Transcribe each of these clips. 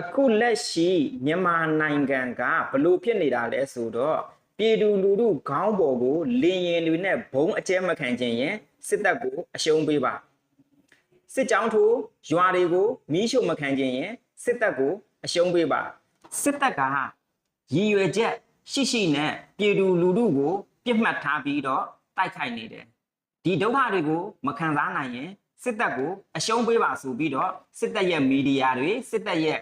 အခုလက်ရှိမြန်မာနိုင်ငံကဘလို့ဖြစ်နေတာလဲဆိုတော့ပြည်သူလူထုခေါင်းပေါ်ကိုလင်းရင်တွေနဲ့ဘုံအကျဲမခံခြင်းရင်စစ်တပ်ကိုအရှုံးပေးပါစစ်ကြောင်းထိုးရွာတွေကိုမီးရှို့မခံခြင်းရင်စစ်တပ်ကိုအရှုံးပေးပါစစ်တပ်ကရည်ရွယ်ချက်ရှိရှိနဲ့ပြည်သူလူထုကိုပြစ်မှတ်ထားပြီးတော့တိုက်ခိုက်နေတယ်ဒီဒုက္ခတွေကိုမခံစားနိုင်ရင်စစ်တပ်ကိုအရှုံးပေးပါဆိုပြီးတော့စစ်တပ်ရဲ့မီဒီယာတွေစစ်တပ်ရဲ့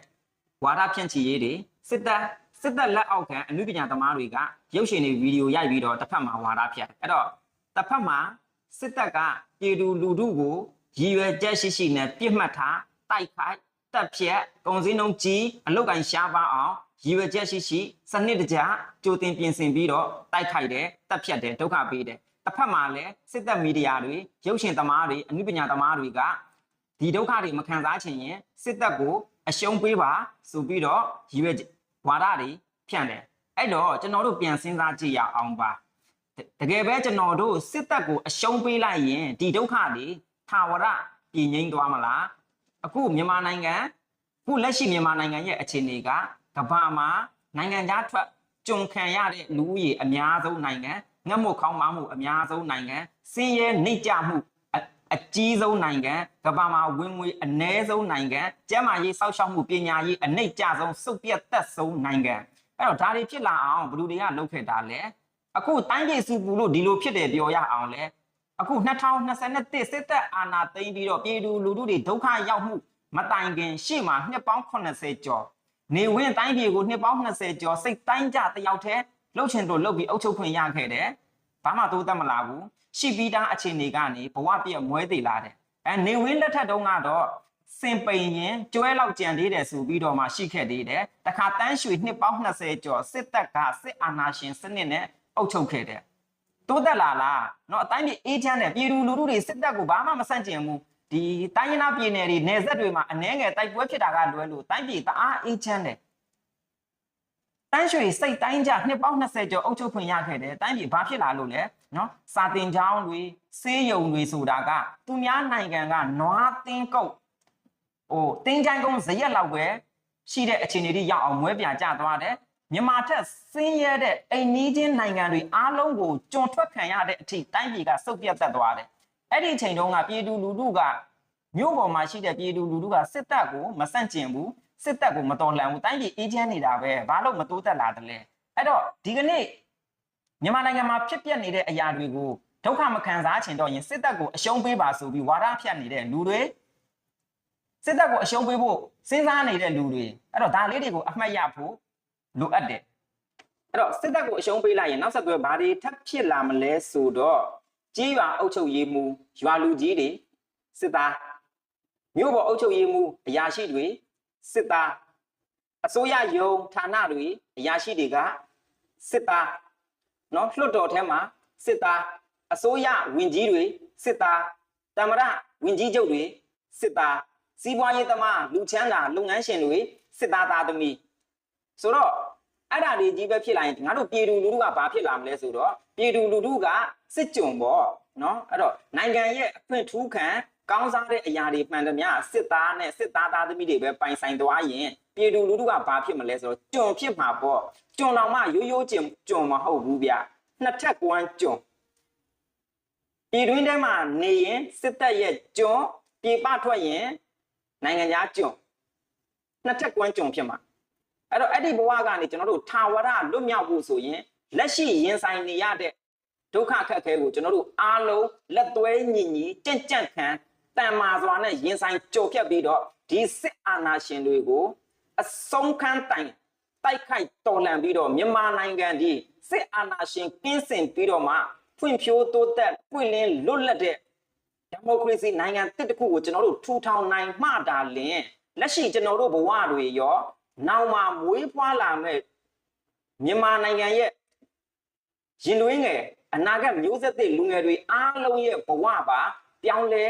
ဝါဒဖြန့်ချီရေးတွေစစ်တပ်စစ်တပ်လက်အောက်ခံအမှုပညာသမားတွေကရုပ်ရှင်တွေဗီဒီယိုရိုက်ပြီးတော့တစ်ဖက်မှာဝါဒဖြန့်အဲ့တော့တစ်ဖက်မှာစစ်တပ်ကပြည်သူလူထုကိုရည်ရွယ်ချက်ရှိရှိနဲ့ပြစ်မှတ်ထားတိုက်ခိုက်တပ်ဖြတ်ကုန်စည်နှုန်းကြီးအလုတ်ကန်ရှားပါအောင်ရည်ရွယ်ချက်ရှိရှိစနစ်တကျကြိုတင်ပြင်ဆင်ပြီးတော့တိုက်ခိုက်တယ်တပ်ဖြတ်တယ်ဒုက္ခပေးတယ်တစ်ဖက်မှာလည်းစစ်တပ်မီဒီယာတွေရုပ်ရှင်သမားတွေအမှုပညာသမားတွေကဒီဒုက္ခတွေမခံစားချင်ရင်စစ်တပ်ကို အရှုံးပေးပါဆိုပြီးတော့ရည်ရွယ်ဝါဒတွေဖြန့်တယ်အဲ့တော့ကျွန်တော်တို့ပြန်စဉ်းစားကြည့်ရအောင်ပါတတကယ်ပဲကျွန်တော်တို့စစ်တပ်ကိုအရှုံးပေးလိုက်ရင်ဒီဒုက္ခတွေထာဝရပြည်ငြိမ်းသွားမလားအခုမြန်မာနိုင်ငံအခုလက်ရှိမြန်မာနိုင်ငံရဲ့အခြေအနေကကမ္ဘာမှာနိုင်ငံခြားထွက်ကြုံခံရတဲ့လူဦးရေအများဆုံးနိုင်ငံငတ်မွတ်ခေါင်းပါမှုအများဆုံးနိုင်ငံစင်းရဲနှိမ့်ကြမှု အအကြီးဆုံးနိုင်ငံကမ္ဘာမှာဝင်ငွေအ ਨੇ ဆုံးနိုင်ငံကျန်းမာရေးစောင့်ရှောက်မှုပညာရေးအနှိမ့်ကျဆုံးစုပ်ပြတ်သက်ဆုံးနိုင်ငံအဲ့တော့ဒါတွေဖြစ်လာအောင်ဘယ်သူတွေကလုပ်ခဲ့တာလဲအခုတိုင်းပြည်စုပူလို့ဒီလိုဖြစ်တယ်ပြောရအောင်လဲအခု2021စစ်တပ်အာဏာသိမ်းပြီးတော့ပြည်သူလူထုတွေဒုက္ခရောက်မှုမတိုင်ခင်ရှေ့မှာနှစ်ပေါင်း80ကျော်နေဝင်တိုင်းပြည်ကိုနှစ်ပေါင်း20ကျော်စိတ်တိုင်းကြတယောက်တည်းလှုပ်ချင်တို့လှုပ်ပြီးအုပ်ချုပ်ခွင့်ရခဲ့တယ် ဘာမှတိုးတက်မလာဘူးရှိပြီးသားအခြေအနေကနေဘဝပြည့်မွဲသေးလာတယ်အဲနေဝင်းလက်ထက်တုန်းကတော့စင်ပိန်ရင်ကျွဲလောက်ကြံသေးတယ်ဆိုပြီးတော့မှရှိခဲ့သေးတယ်တခါတန်းရွှေနှစ်ပေါင်း20ကျော်စစ်တပ်ကစစ်အာဏာရှင်စနစ်နဲ့အုပ်ချုပ်ခဲ့တယ်တိုးတက်လာလားเนาะအတိုင်းပြည်အေးချမ်းတယ်ပြည်သူလူထုတွေစစ်တပ်ကိုဘာမှမဆန့်ကျင်ဘူးဒီတိုင်းရင်းသားပြည်နယ်တွေနယ်စပ်တွေမှာအနှဲငယ်တိုက်ပွဲဖြစ်တာကလွဲလို့တိုင်းပြည်တအားအေးချမ်းတယ် တန်းရွှေစိတ်တိုင်းကြနှစ်ပေါင်း20ကျော်အုပ်ချုပ်ခွင့်ရခဲ့တယ်တိုင်းပြည်ဘာဖြစ်လာလို့လဲနော်စာတင်ကျောင်းတွေစေးရုံတွေဆိုတာကသူများနိုင်ငံကနွားတင်းကုတ်ဟိုတင်းချိုင်းကုန်းဇရက်လောက်ပဲရှိတဲ့အခြေအနေတွေရောက်အောင်မွဲပြကြသွားတယ်မြန်မာထက်ဆင်းရဲတဲ့အိမ်နီးချင်းနိုင်ငံတွေအားလုံးကိုကြုံထွက်ခံရတဲ့အထိတိုင်းပြည်ကစုပ်ပြတ်သက်သွားတယ်အဲ့ဒီအချိန်တုန်းကပြည်သူလူထုကမြို့ပေါ်မှာရှိတဲ့ပြည်သူလူထုကစစ်တပ်ကိုမဆန့်ကျင်ဘူး စစ်တပ်ကိုမတော်လှန်ဘူးတိုင်းပြည်အေးချမ်းနေတာပဲဘာလို့မတိုးတက်လာတယ်လဲအဲ့တော့ဒီကနေ့မြန်မာနိုင်ငံမှာဖြစ်ပျက်နေတဲ့အရာတွေကိုဒုက္ခမခံစားချင်တော့ရင်စစ်တပ်ကိုအရှုံးပေးပါဆိုပြီးဝါဒဖြတ်နေတဲ့လူတွေစစ်တပ်ကိုအရှုံးပေးဖို့စဉ်းစားနေတဲ့လူတွေအဲ့တော့ဒါလေးတွေကိုအမှတ်ရဖို့လိုအပ်တယ်အဲ့တော့စစ်တပ်ကိုအရှုံးပေးလိုက်ရင်နောက်ဆက်တွဲဘာတွေထပ်ဖြစ်လာမလဲဆိုတော့ကြီးရွာအုပ်ချုပ်ရေးမှုရွာလူကြီးတွေစစ်သားမြို့ပေါ်အုပ်ချုပ်ရေးမှုအရာရှိတွေ စစ်သားအစိုးရယုံဌာနတွေအရာရှိတွေကစစ်သားเนาะလွှတ်တော်ထဲမှာစစ်သားအစိုးရဝင်ကြီးတွေစစ်သားတမရဝင်ကြီးချုပ်တွေစစ်သားစီးပွားရေးသမားလူချမ်းသာလုပ်ငန်းရှင်တွေစစ်သားသားသမီးဆိုတော့အဲ့ဒါတွေကြီးပဲဖြစ်လာရင်ငါတို့ပြည်သူလူထုကဘာဖြစ်လာမလဲဆိုတော့ပြည်သူလူထုကစစ်ကြုံပေါ့เนาะအဲ့တော့နိုင်ငံရဲ့အခွင့်ထူးခံ ကောင်းစားတဲ့အရာတွေမှန်သမျှစစ်သားနဲ့စစ်သားသားသမီးတွေပဲပိုင်ဆိုင်သွားရင်ပြည်သူလူထုကဘာဖြစ်မလဲဆိုတော့ကြုံဖြစ်မှာပေါ့ကြုံတော်မှရိုးရိုးကျင်ကြုံမဟုတ်ဘူးဗျနှစ်ထပ်ကွမ်းကြုံပြည်တွင်းထဲမှာနေရင်စစ်တပ်ရဲ့ကြုံပြည်ပထွက်ရင်နိုင်ငံခြားကြုံနှစ်ထပ်ကွမ်းကြုံဖြစ်မှာအဲ့တော့အဲ့ဒီဘဝကနေကျွန်တော်တို့ထာဝရလွတ်မြောက်ဖို့ဆိုရင်လက်ရှိရင်ဆိုင်နေရတဲ့ဒုက္ခအခက်အခဲကိုကျွန်တော်တို့အားလုံးလက်သွဲညီညီကြင့်ကြန့်ခံ တန်မာစွာနဲ့ရင်ဆိုင်ကြော်ဖြတ်ပြီးတော့ဒီစစ်အာဏာရှင်တွေကိုအဆုံးခန်းတိုင်တိုက်ခိုက်တော်လှန်ပြီးတော့မြန်မာနိုင်ငံဒီစစ်အာဏာရှင်ကင်းစင်ပြီးတော့မှဖွံ့ဖြိုးတိုးတက်ပွင့်လင်းလွတ်လပ်တဲ့ဒီမိုကရေစီနိုင်ငံတစ်တစ်ခုကိုကျွန်တော်တို့ထူထောင်နိုင်မှတာလင်လက်ရှိကျွန်တော်တို့ဘဝတွေရောနောက်မှမွေးဖွားလာမဲ့မြန်မာနိုင်ငံရဲ့ရင်သွေးငယ်အနာဂတ်မျိုးဆက်သစ်လူငယ်တွေအားလုံးရဲ့ဘဝပါပြောင်းလဲ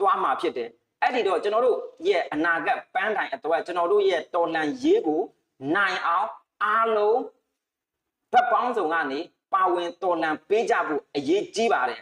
သွားမှာဖြစ်တယ်အဲ့ဒီတော့ကျွန်တော်တို့ရဲ့အနာဂတ်ပန်းတိုင်အတွက်ကျွန်တော်တို့ရဲ့တော်လှန်ရေးကိုနိုင်အောင်အားလုံးဘက်ပေါင်းစုံကနေပါဝင်တော်လှန်ပေးကြဖို့အရေးကြီးပါတယ်